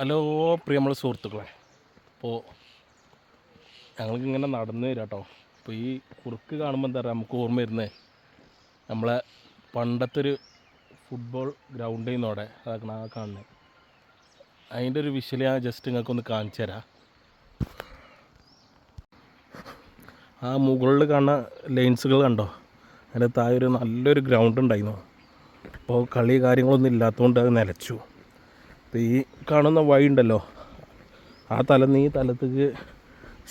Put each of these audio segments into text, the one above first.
Hello പ്രിയമുള്ള സുഹൃത്തുക്കളെ. അപ്പോൾ ഞങ്ങൾക്കിങ്ങനെ നടന്നു തരാം കേട്ടോ അപ്പോൾ ഈ കുറുക്ക് കാണുമ്പോൾ എന്താ പറയുക നമുക്ക് ഓർമ്മ വരുന്നത് നമ്മളെ പണ്ടത്തെ ഒരു ഫുട്ബോൾ ഗ്രൗണ്ടിൽ നിന്നോടെ അതാക്കണം ആ കാണുന്നത് അതിന്റെ ഒരു വിഷ്വൽ ഞാൻ ജസ്റ്റ് നിങ്ങൾക്കൊന്ന് കാണിച്ചു തരാം. ആ മുകളിൽ കാണുന്ന ലൈൻസുകൾ കണ്ടോ? അതിന്റെ താഴെ ഒരു നല്ലൊരു ഗ്രൗണ്ട് ഉണ്ടായിരുന്നു. അപ്പോൾ കളി കാര്യങ്ങളൊന്നും ഇല്ലാത്തതുകൊണ്ട് അത് നിലച്ചു. അപ്പോൾ ഈ കാണുന്ന വഴി ഉണ്ടല്ലോ. ആ തലന്ന് ഈ തലത്തേക്ക്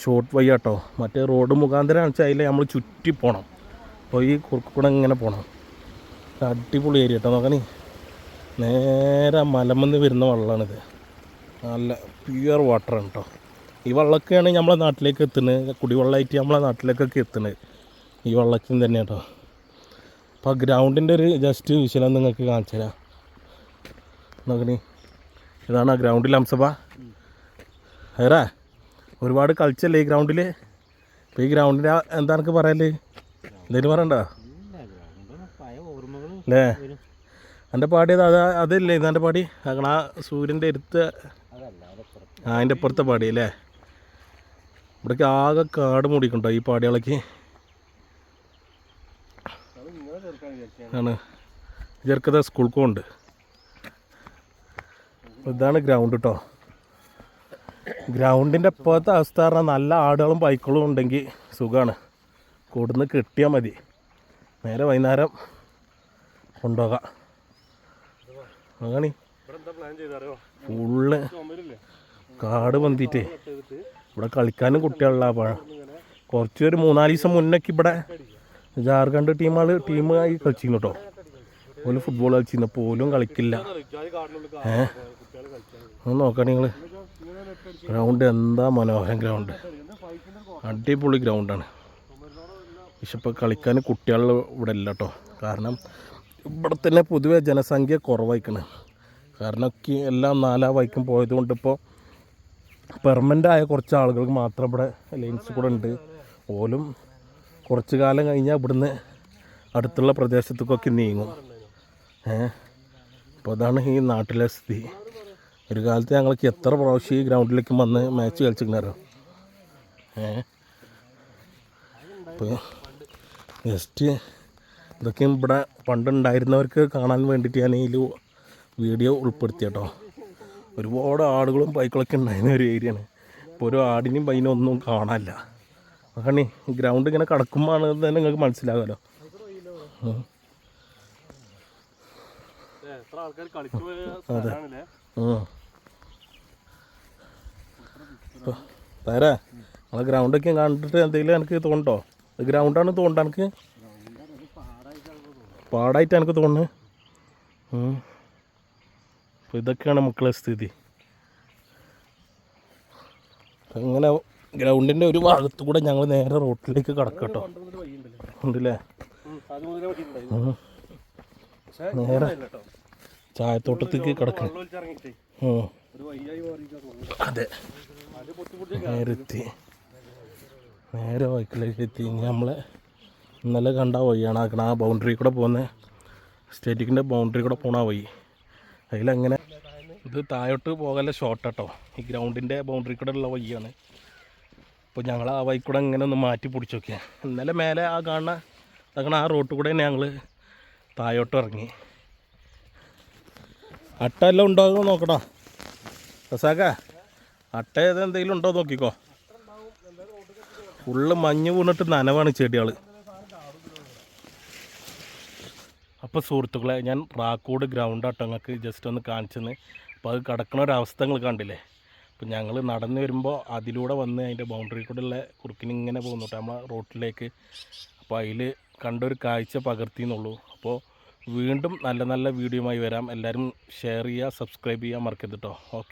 ഷോർട്ട് വഴി ആട്ടോ മറ്റേ റോഡ് മുഖാന്തരം വെച്ചാൽ അതിൽ നമ്മൾ ചുറ്റി പോകണം അപ്പോൾ ഈ കുറുക്കൂടെ ഇങ്ങനെ പോകണം അടിപൊളി ഏരിയ കേട്ടോ നോക്കണേ. നേരെ മലമെന്ന് വരുന്ന വെള്ളമാണിത് നല്ല പ്യുവർ വാട്ടറാണ് കേട്ടോ ഈ വെള്ളമൊക്കെയാണ് നമ്മളെ നാട്ടിലേക്ക് എത്തുന്നത്. കുടിവെള്ളമായിട്ട് നമ്മളെ നാട്ടിലേക്കൊക്കെ എത്തുന്നത്. ഈ വെള്ളത്തിൽ തന്നെ കേട്ടോ അപ്പോൾ ഗ്രൗണ്ടിന്റെ ഒരു ജസ്റ്റ് വിശലം നിങ്ങൾക്ക് കാണിച്ചു തരാം നോക്കണേ. ഇതാണ് ആ ഗ്രൗണ്ടിൽ അംസഭ വേറെ ഒരുപാട് കളിച്ചല്ലേ ഈ ഗ്രൗണ്ടിൽ ഇപ്പോൾ ഈ ഗ്രൗണ്ടിന്റെ എന്താ പറയൽ എന്തെങ്കിലും പറയണ്ട? അല്ലേ എന്റെ പാടിയത് അത് അതല്ലേ ഇതാന്റെ പാടി? അങ്ങനെ ആ സൂര്യന്റെ അടുത്ത് ആ അതിന്റെ അപ്പുറത്തെ പാടി അല്ലേ? ഇവിടേക്ക് ആകെ കാട് മൂടിക്കുണ്ടോ ഈ പാടികളൊക്കെ? ആണ്. ചെറുക്കത സ്കൂൾക്കും പോകുന്നുണ്ട് ഇതാണ് ഗ്രൗണ്ട് കേട്ടോ ഗ്രൗണ്ടിന്റെ ഇപ്പോഴത്തെ അവസ്ഥ പറഞ്ഞാൽ നല്ല ആടുകളും ബൈക്കുകളും ഉണ്ടെങ്കിൽ സുഖമാണ് കൂടുന്ന് കിട്ടിയാൽ മതി. നേരെ വൈകുന്നേരം കൊണ്ടുപോകാം. അങ്ങനെ ഫുള്ള് കാട് പന്തിയിട്ട് ഇവിടെ കളിക്കാനും കുട്ടികളുള്ള പഴം. കുറച്ച് ഒരു മൂന്നാൽ ദിവസം മുന്നേക്ക് ഇവിടെ ജാർഖണ്ഡ് ടീമുകൾ ടീമായി കളിച്ചിരുന്നു കേട്ടോ ഓൽ ഫുട്ബോൾ കളിച്ചിരുന്ന പോലും കളിക്കില്ല. ഏ? ഒന്ന് നോക്കാം നിങ്ങൾ ഗ്രൗണ്ട് എന്താ മനോഹരം ഗ്രൗണ്ട് അടിപൊളി ഗ്രൗണ്ടാണ് പക്ഷെ ഇപ്പോൾ കളിക്കാൻ കുട്ടികൾ ഇവിടെ ഇല്ല കേട്ടോ കാരണം ഇവിടെ തന്നെ പൊതുവെ ജനസംഖ്യ കുറവായിക്കണ്. കാരണം എല്ലാം നാലാ വൈക്കും പോയതുകൊണ്ട് ഇപ്പോൾ പെർമനന്റ് ആയ കുറച്ച് ആളുകൾക്ക് മാത്രം ഇവിടെ ലൈൻസ് കൂടെ ഉണ്ട്. ഓലും കുറച്ച് കാലം കഴിഞ്ഞാൽ ഇവിടുന്ന് അടുത്തുള്ള പ്രദേശത്തേക്കൊക്കെ നീങ്ങും. അപ്പോൾ അതാണ് ഈ നാട്ടിലെ സ്ഥിതി. ഒരു കാലത്ത് ഞങ്ങൾക്ക് എത്ര പ്രാവശ്യം ഈ ഗ്രൗണ്ടിലേക്ക് വന്ന് മാച്ച് കളിച്ചിട്ടുണ്ടായിരുന്നു? ഏ? അപ്പോൾ ജസ്റ്റ് ഇതൊക്കെ ഇവിടെ പണ്ടുണ്ടായിരുന്നവർക്ക് കാണാൻ വേണ്ടിയിട്ട് ഞാൻ ഇതിൽ വീഡിയോ ഉൾപ്പെടുത്തി കേട്ടോ. ഒരുപാട് ആടുകളും ബൈക്കുകളൊക്കെ ഉണ്ടായിരുന്ന ഒരു ഏരിയയാണ് ഇപ്പോൾ ഒരു ആടിനെയും പൈനും ഒന്നും കാണാനില്ല. അതാണ് ഗ്രൗണ്ട് ഇങ്ങനെ കിടക്കുമ്പോഴാണ് തന്നെ നിങ്ങൾക്ക് മനസ്സിലാകുമല്ലോ. അതെ. തരാ നമ്മളെ ഗ്രൗണ്ടൊക്കെ കണ്ടിട്ട് എന്തെങ്കിലും എനിക്ക് തോന്നോ ഗ്രൗണ്ടാണ് തോണ്ട എനിക്ക്? പാടായിട്ട് എനിക്ക് തോന്നുന്നു അപ്പൊ അപ്പോൾ ഇതൊക്കെയാണ് മക്കളെ സ്ഥിതി. അങ്ങനെ ഗ്രൗണ്ടിന്റെ ഒരു ഭാഗത്ത് കൂടെ ഞങ്ങൾ നേരെ റോട്ടിലേക്ക് കടക്കട്ടോ. ഉണ്ടല്ലേ. നേരെ. ചായത്തോട്ടത്തേക്ക് കിടക്കണം ഓ. അതെ. നേരെത്തി. നേരെ വൈക്കിലേക്ക് എത്തി ഇനി നമ്മളെ ഇന്നലെ കണ്ട വഴിയാണ് ആക്കണ ആ ബൗണ്ടറി കൂടെ പോകുന്ന സ്റ്റേറ്റിക്കിന്റെ ബൗണ്ടറി കൂടെ പോണ വഴി. അതിലങ്ങനെ ഇത് താഴോട്ട് പോകല ഷോർട്ട് കേട്ടോ ഈ ഗ്രൗണ്ടിന്റെ ബൗണ്ടറി കൂടെ ഉള്ള വഴിയാണ്. അപ്പോൾ ഞങ്ങൾ ആ വഴി കൂടെ ഇങ്ങനെ ഒന്ന് മാറ്റി പിടിച്ചു നോക്കിയാൽ ഇന്നലെ മേലെ ആ കാണുന്ന ആ റോട്ട് കൂടെ ഞങ്ങൾ താഴോട്ട് ഇറങ്ങി. അട്ട എല്ലാം ഉണ്ടോ എന്ന് നോക്കടാ. റസാക്ക അട്ട ഏത് എന്തെങ്കിലും ഉണ്ടോ നോക്കിക്കോ. ഫുള്ള് മഞ്ഞ് വീണിട്ട് നനവാണ് ചെടികൾ അപ്പോൾ സുഹൃത്തുക്കളെ ഞാൻ റാക്കോട് ഗ്രൗണ്ട് അട്ടങ്ങൾക്ക് ജസ്റ്റ് ഒന്ന് കാണിച്ചെന്ന്. അപ്പോൾ അത് കിടക്കുന്ന ഒരവസ്ഥ നിങ്ങൾ കണ്ടില്ലേ? അപ്പോൾ ഞങ്ങൾ നടന്നു വരുമ്പോൾ അതിലൂടെ വന്ന് അതിന്റെ ബൗണ്ടറി കൂടെ ഉള്ള കുറുക്കിന് ഇങ്ങനെ പോകുന്നുണ്ട് നമ്മൾ റോട്ടിലേക്ക് അപ്പോൾ അതിൽ കണ്ടൊരു കാഴ്ച പകർത്തിയെന്നുള്ളൂ അപ്പോൾ വീണ്ടും നല്ല നല്ല വീഡിയോയുമായി വരാം. എല്ലാവരും ഷെയർ ചെയ്യുക സബ്സ്ക്രൈബ് ചെയ്യുക മറക്കരുത് കേട്ടോ ഓക്കെ